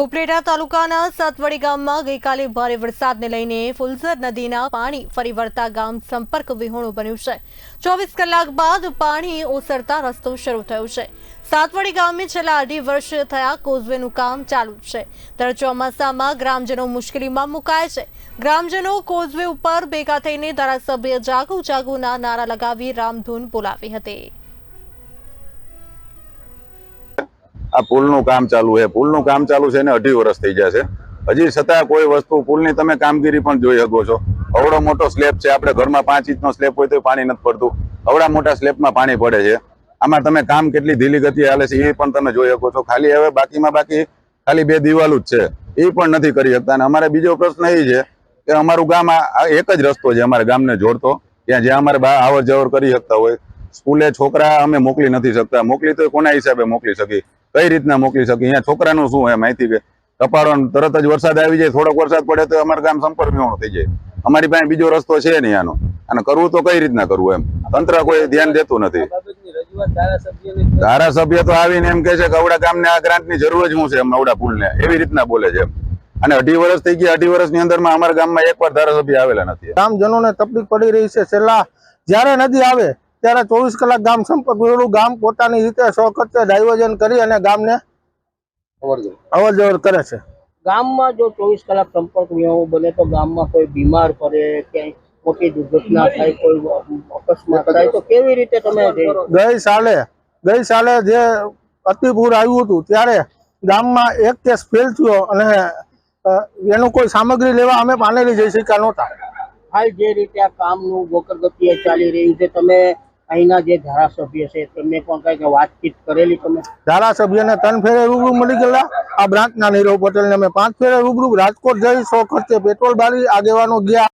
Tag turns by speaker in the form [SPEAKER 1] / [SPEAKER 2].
[SPEAKER 1] ઉપલેટા તાલુકાના સાતવડી ગામમાં ગઈકાલે ભારે વરસાદને લઈને ફુલઝર નદીના પાણી ફરી વળતા ગામ સંપર્ક વિહોણું બન્યું છે. ચોવીસ કલાક બાદ પાણી ઓસરતા રસ્તો શરૂ થયો છે. સાતવડી ગામે છેલ્લા અઢી વર્ષ થયા કોઝવેનું કામ ચાલુ છે. ત્યારે ચોમાસામાં ગ્રામજનો મુશ્કેલીમાં મુકાય છે. ગ્રામજનો કોઝવે ઉપર ભેગા થઈને ધારાસભ્ય જાગુ જાગુના નારા લગાવી રામધૂન બોલાવી હતી.
[SPEAKER 2] આ પુલનું કામ ચાલુ છે. પુલનું કામ ચાલુ છે ને અઢી વર્ષ થઈ ગયા છે. હજી છતાં કોઈ વસ્તુ, પુલની તમે કામગીરી પણ જોઈ શકો છો. અવડો મોટો સ્લેબ છે. આપણે ઘરમાં પાંચ ઇંચનો સ્લેબ હોય તો પાણી નથી પડતું. અવડા મોટા સ્લેબમાં પાણી પડે છે. આમાં તમે કામ કેટલી ધીલી ગતિ હાલે છે એ પણ તમે જોઈ શકો છો. ખાલી હવે બાકીમાં બાકી ખાલી બે દિવાલું જ છે. એ પણ નથી કરી શકતા. અને અમારે બીજો પ્રશ્ન એ છે કે અમારું ગામ આ એક જ રસ્તો છે અમારા ગામને જોડતો. ત્યાં જ્યાં અમારે આવર જવર કરી શકતા હોય. સ્કૂલે છોકરા અમે મોકલી નથી શકતા. મોકલી તો કોના હિસાબે મોકલી શકી કઈ રીતના મોકલી શકી અહીંયા છોકરાનું શું હે માહિતી કે કપાળો તરત જ વરસાદ આવી જાય, થોડોક વરસાદ પડે તો અમારું ગામ સંપર્ક વિહોણું થઈ જાય. અમારી પાસે બીજો રસ્તો છે નહીં આનો. અને કરવું તો કઈ રીતના કરવું એમ? તંત્ર કોઈ ધ્યાન દેતું નથી. ધારાસભ્ય તો આવીને એમ કે છે કે અવડા ગામને આ ગ્રાન્ટની જરૂર જ હું છે એમ અવડા પુલને? એવી રીતના બોલે છે એમ. અને અઢી વર્ષ થઈ ગયા, અઢી વર્ષની અંદરમાં અમારા ગામમાં એકવાર ધારાસભ્ય આવેલા નથી.
[SPEAKER 3] ગામજનોને તકલીફ પડી રહી છે છેલ્લા જ્યારે નદી આવે ત્યારે ચોવીસ કલાક ગામ સંપર્ક વિહોણું ગામ પોતાની રીતે સ્વખર્ચે ડાયવર્જન કરી અને ગામને અવર જવર કરે છે.
[SPEAKER 4] ગામમાં જો ચોવીસ કલાક સંપર્ક વિહોણું બને તો ગામમાં કોઈ બીમાર પડે ક્યાંય મોટી દુર્ઘટના થાય કોઈ અકસ્માત થાય તો કેવી રીતે તમે
[SPEAKER 3] ગઈ સાલે ગઈ સાલે જે અતિપૂર આવ્યું હતું ત્યારે ગામમાં એક કેસ ફેલ થયો અને એનું કોઈ સામગ્રી લેવા અમે પાનેલી જઈ શક્યા નહોતા.
[SPEAKER 4] હાલ જે રીતે આ કામનું ગોકર ચાલી રહ્યું છે તમે અહીંના જે ધારાસભ્ય છે, તેમને પણ કઈ વાતચીત કરેલી તમે?
[SPEAKER 3] ધારાસભ્યને ત્રણ ફેરે રૂબરૂ મળી ગયેલા. આ બ્રાન્ચના નીરવ પટેલને અમે પાંચ ફેરે રૂબરૂ. રાજકોટ જઈ સો ખર્ચે પેટ્રોલ બારી આગેવાનો ગયા.